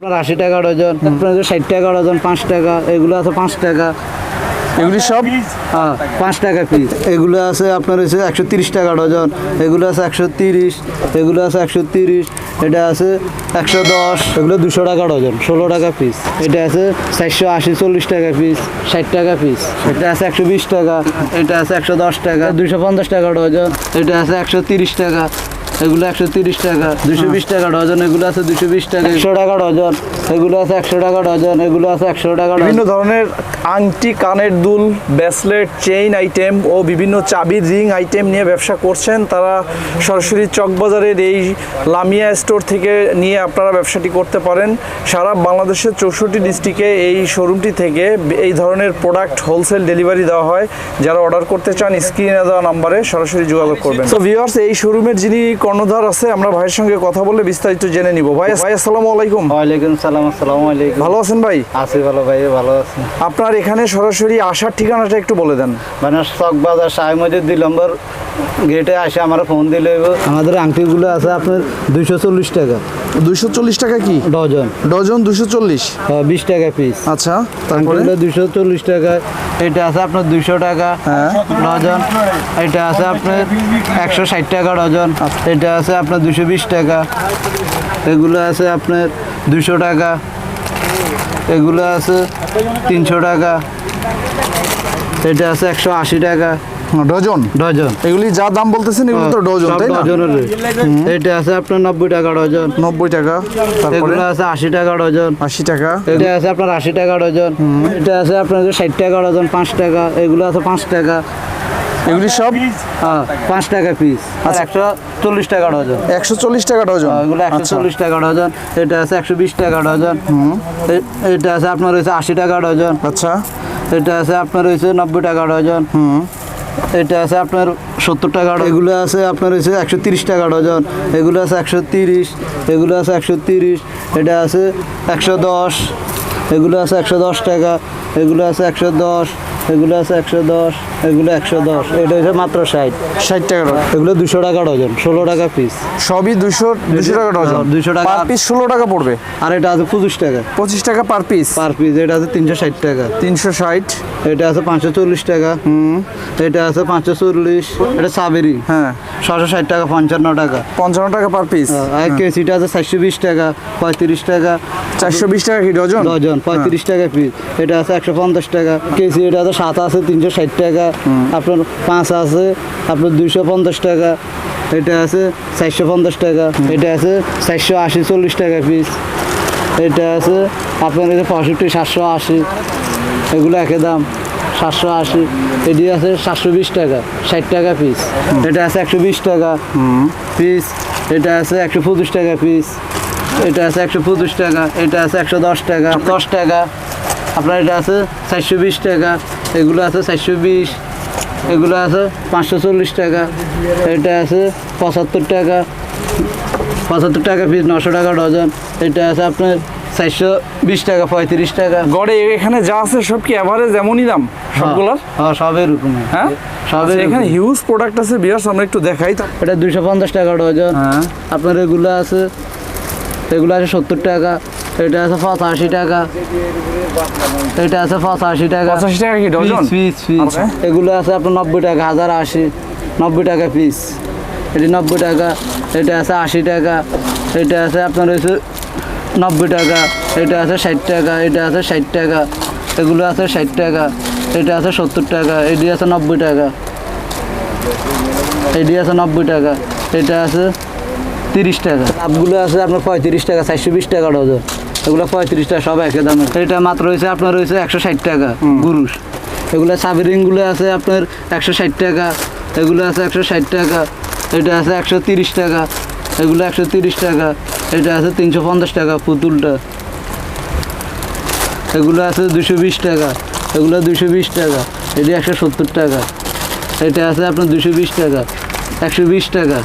আপনার আশি টাকা ডজন আপনার ষাট টাকা ডজন পাঁচ টাকা এগুলো আছে পাঁচ টাকা। এগুলি সব? হ্যাঁ পাঁচ টাকা পিস এগুলো আছে আপনার হচ্ছে একশো তিরিশ টাকা ডজন এগুলো আছে একশো তিরিশ এগুলো আছে একশো তিরিশ এটা আছে একশো দশ এগুলো দুশো টাকা ডজন ষোলো টাকা পিস এটা আছে চারশো আশি চল্লিশ টাকা পিস ষাট টাকা পিস এটা আছে একশো বিশ টাকা এটা আছে একশো দশ টাকা দুশো পঞ্চাশ টাকা ডজন এটা আছে একশো তিরিশ টাকা। এগুলো একশো তিরিশ টাকা দুশো বিশ টাকা ডজন এগুলো আছে দুশো বিশ টাকা। একশো টাকা ডজন। এগুলো আছে একশো টাকা ডজন এগুলো আছে একশো টাকা বিভিন্ন ধরনের আংটি কানের দুল ব্রেসলেট চেইন আইটেম ও বিভিন্ন চাবির রিং আইটেম নিয়ে ব্যবসা করছেন তারা। সরাসরি চকবাজারের এই লামিয়া স্টোর থেকে নিয়ে আপনারা ব্যবসাটি করতে পারেন। সারা বাংলাদেশের চৌষট্টি ডিস্ট্রিক্টে এই শোরুমটি থেকে এই ধরনের প্রোডাক্ট হোলসেল ডেলিভারি দেওয়া হয়। যারা অর্ডার করতে চান স্ক্রিনে দেওয়া নাম্বারে সরাসরি যোগাযোগ করবেন। তো ভিউয়ার্স এই শোরুমের যিনি কর্ণধার আছে আমরা ভাইয়ের সঙ্গে কথা বলে বিস্তারিত জেনে নিব। ভাই ভাই আসসালামু আলাইকুম। ওয়ালাইকুম সালাম আসসালামু আলাইকুম। ভালো আছেন ভাই? আছি ভালো ভাই ভালো আছি। আপনার এখানে সরাসরি আসার ঠিকানাটা একটু বলে দেন। মানে চক বাজার মসজিদ দুই নম্বর গেটে আসে আমার ফোন দিলে আমাদের আংটিগুলো আছে আপনার দুইশো চল্লিশ টাকা। দুইশো চল্লিশ টাকা কি? ডজন। ডজন দুশো চল্লিশ। বিশ টাকা পিস। আচ্ছা তারপরে? দুইশো চল্লিশ টাকা এটা আছে আপনার দুইশো টাকা হ্যাঁ। ডজন। এটা আছে আপনার একশো ষাট টাকা ডজন। এটা আছে আপনার দুশো বিশ টাকা। এগুলো আছে আপনার দুশো টাকা। এগুলো আছে তিনশো টাকা। এটা আছে একশো আশি টাকা। ডজন? ডজন। এগুলি যা দাম বলতেছেন এগুলো তো ডজন তাই না। এটা আছে আপনার নব্বই টাকা ডজন। নব্বই টাকা তারপরে? এগুলো আছে আশি টাকা ডজন। আশি টাকা। এটা আছে আপনার আশি টাকা ডজন। এটা আছে আপনার ষাট টাকা ডজন পাঁচ টাকা। এগুলো আছে পাঁচ টাকা। এগুলি সব? হ্যাঁ পাঁচ টাকা পিস। আর একশো চল্লিশ টাকা ডজন। একশো চল্লিশ টাকা ডজন? হ্যাঁ, এগুলো একশো আচ্ছা। চল্লিশ টাকা ডজন। এটা আছে একশো বিশ টাকা ডজন। এটা আছে আপনার হয়েছে আশি টাকা ডজন। আচ্ছা। এটা আছে আপনার হয়েছে নব্বই টাকা ডজন। এটা আছে আপনার সত্তর টাকা এগুলো আছে আপনার হচ্ছে একশো তিরিশ টাকা ডজন এগুলো আছে একশো তিরিশ, এগুলো আছে একশো তিরিশ, এটা আছে একশো দশ, এগুলো আছে একশো দশ টাকা, এগুলো আছে একশো দশ, এগুলো আছে একশো দশ। এগুলো একশো দশ এটা হচ্ছে মাত্র ষাট। ষাট টাকা এগুলো দুশো টাকা ডজন ষোলো টাকা পিস সবই দুশো দুশো টাকা ডজন। হ্যাঁ, 200 টাকা। পার পিস ষোলো টাকা পড়বে। আর এটা আছে পঁচিশ টাকা। পঁচিশ টাকা পার পিস পার পিস এটা আছে তিনশো ষাট টাকা। তিনশো ষাট। এটা আছে পাঁচশো চল্লিশ টাকা। হুম। এটা আছে পাঁচশো চল্লিশ। এটা সাবেরি। হ্যাঁ। ছশো ষাট টাকা পঞ্চান্ন টাকা। পঞ্চান্ন টাকা পার পিস আর কেসিটা আছে চারশো বিশ টাকা পঁয়ত্রিশ টাকা। চারশো বিশ টাকা কি ডজন? ডজন পঁয়ত্রিশ টাকা পিস এটা আছে একশো পঞ্চাশ টাকা। কেসি এটা আছে সাত আছে তিনশো ষাট টাকা। আপনার পাঁচ আছে আপনার দুইশো পঞ্চাশ টাকা এটা আছে চারশো পঞ্চাশ টাকা এটা আছে চারশো আশি চল্লিশ টাকা পিস এটা আছে আপনার কাছে পঁয়ষট্টি সাতশো আশি এগুলো একই দাম সাতশো আশি এটি আছে সাতশো বিশ টাকা ষাট টাকা পিস এটা আছে একশো বিশ টাকা পিস এটা আছে একশো পঁচিশ টাকা পিস এটা আছে একশো পঁচিশ টাকা এটা আছে একশো দশ টাকা দশ টাকা আপনার এটা আছে চারশো বিশ টাকা এগুলো আছে চারশো বিশ এগুলো আছে পাঁচশো চল্লিশ টাকা এটা আছে পঁচাত্তর টাকা পঁচাত্তর টাকা পিস নশো টাকা ডজন এটা আছে আপনার চারশো বিশ টাকা পঁয়ত্রিশ টাকা। গড়ে এখানে যা আছে সব কি অ্যাভারেজ এমনই দাম সবগুলার? হ্যাঁ সব এরকম। হ্যাঁ? সব আচ্ছা, এখানে হিউজ প্রোডাক্ট আছে বিয়ার্স আমরা একটু দেখাই এটা দুইশো পঞ্চাশ টাকা ডজন। হ্যাঁ। আপনার এগুলো আছে এগুলো আছে সত্তর টাকা এটা আছে পঁচাশি টাকা। এটা আছে পঁচাশি টাকা। পঁচাশি টাকা কি ডজন? পিস পিস আচ্ছা। এগুলো আছে আপনার নব্বই টাকা হাজার আশি। নব্বই টাকা পিস এটি নব্বই টাকা এটা আছে আশি টাকা। এটা আছে আপনার হচ্ছে নব্বই টাকা। এটা আছে ষাট টাকা এটা আছে ষাট টাকা। এগুলো আছে ষাট টাকা এটা আছে সত্তর টাকা এটি আছে নব্বই টাকা। এটি আছে নব্বই টাকা এটা আছে তিরিশ টাকা। আপগুলো আছে আপনার পঁয়ত্রিশ টাকা চারশো বিশ টাকা ডজন। এগুলো পঁয়ত্রিশ টাকা সব একই দামে এটা মাত্র হয়েছে আপনার রয়েছে একশো ষাট টাকা গুরুষ এগুলো সাবিরিংগুলো আছে আপনার একশো ষাট টাকা এগুলো আছে একশো ষাট টাকা এটা আছে একশো তিরিশ টাকা এগুলো একশো তিরিশ টাকা এটা আছে তিনশো পঞ্চাশ টাকা পুতুলটা। এগুলো আছে দুশো বিশ টাকা এগুলো দুশো বিশ টাকা এটি একশো সত্তর টাকা এটা আছে আপনার দুশো বিশ টাকা একশো বিশ টাকা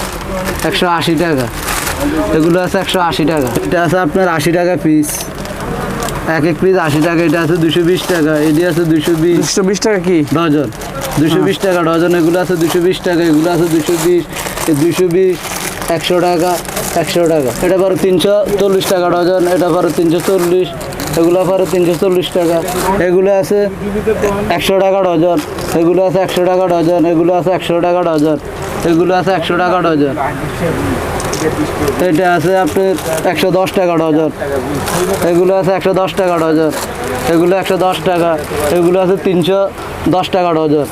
একশো আশি টাকা। এগুলো আছে একশো আশি টাকা। এটা আছে আপনার আশি টাকা পিস এক এক পিস আশি টাকা এটা আছে দুশো বিশ টাকা এটি আছে দুশো বিশ। দুশো বিশ টাকা কি? ডজন। দুশো বিশ টাকা ডজন এগুলো আছে দুশো বিশ টাকা এগুলো আছে দুশো বিশ দুশো বিশ একশো টাকা একশো টাকা। এটা পরে তিনশো চল্লিশ টাকা ডজন এটা পরে তিনশো চল্লিশ এগুলো পরে তিনশো চল্লিশ টাকা। এগুলো আছে একশো টাকা ডজন এগুলো আছে একশো টাকা ডজন এগুলো আছে একশো টাকা ডজন এগুলো আছে একশো টাকা ডজন। এটা আছে আপনার একশো দশ টাকা ডজন। এগুলো আছে একশো দশ টাকা ডজন। এগুলো একশো দশ টাকা। এগুলো আছে তিনশো দশ টাকা ডজন।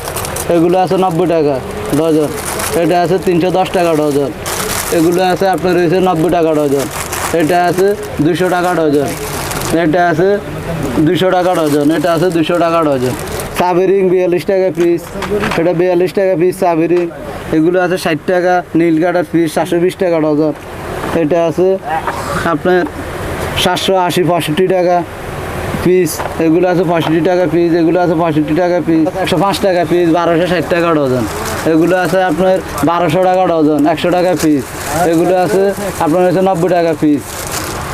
এগুলো আছে নব্বই টাকা ডজন। এটা আছে তিনশো দশ টাকা ডজন। এগুলো আছে আপনার রয়েছে নব্বই টাকা ডজন। এটা আছে দুশো টাকা ডজন। এটা আছে দুশো টাকা ডজন। এটা আছে দুশো টাকা ডজন। সাবেরিং বিয়াল্লিশ টাকা পিস। এটা বিয়াল্লিশ টাকা পিস সাবেরিং। এগুলো আছে ষাট টাকা, নীল কাটার পিস সাতশো বিশ টাকা ডজন। এটা আছে আপনার সাতশো আশি পঁয়ষট্টি টাকা পিস এগুলো আছে পঁয়ষট্টি টাকা পিস এগুলো আছে পঁয়ষট্টি টাকা পিস একশো পাঁচ টাকা পিস বারোশো ষাট টাকা ডজন। এগুলো আছে আপনার বারোশো টাকা ডজন, একশো টাকা পিস এগুলো আছে আপনার হচ্ছে নব্বই টাকা পিস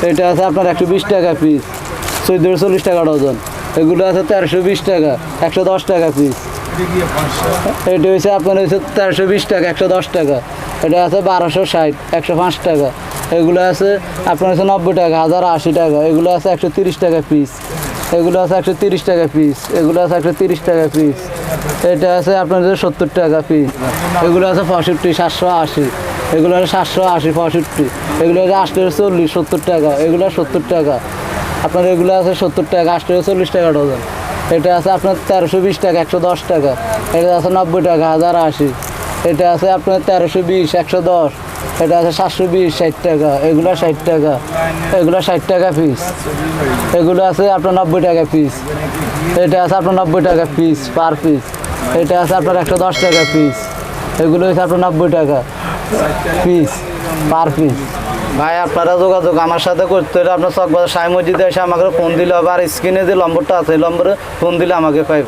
এটা আছে আপনার একশো বিশ টাকা পিস চোদ্দোশো চল্লিশ টাকা ডজন। এগুলো আছে তেরোশো বিশ টাকা, একশো দশ টাকা পিস এটা হচ্ছে আপনার হচ্ছে তেরোশো বিশ টাকা, একশো দশ টাকা। এটা আছে বারোশো ষাট, একশো পাঁচ টাকা। এগুলো আছে, আপনার হচ্ছে নব্বই টাকা, হাজার আশি টাকা। এগুলো আছে একশো তিরিশ টাকা পিস এগুলো আছে একশো তিরিশ টাকা পিস এগুলো আছে একশো তিরিশ টাকা পিস এটা আছে আপনার হচ্ছে সত্তর টাকা পিস এগুলো আছে পঁয়ষট্টি, সাতশো আশি। এগুলো আছে সাতশো আশি, পঁয়ষট্টি। এগুলো আছে আটশো চল্লিশ, সত্তর টাকা। এগুলো সত্তর টাকা। আপনার এগুলো আছে সত্তর টাকা আটশো চল্লিশ টাকা ডজন। এটা আছে আপনার তেরোশো বিশ টাকা, একশো দশ টাকা। এটা আছে নব্বই টাকা, হাজার আশি। এটা আছে আপনার তেরোশো বিশ, একশো দশ। এটা আছে সাতশো বিশ, ষাট টাকা। এগুলো ষাট টাকা। এগুলো ষাট টাকা পিস এগুলো আছে আপনার নব্বই টাকা পিস এটা আছে আপনার নব্বই টাকা পিস পার পিস এটা আছে আপনার একশো দশ টাকা পিস এগুলো হচ্ছে আপনার নব্বই টাকা পিস পার পিস ভাই, আপনারা যোগাযোগ আমার সাথে করতে হলে আপনার চকবাজার সাই মসজিদে এসে আমাকে ফোন দিলে হবে, আর স্ক্রিনে যে নম্বরটা আছে নম্বরে ফোন দিলে আমাকে পাই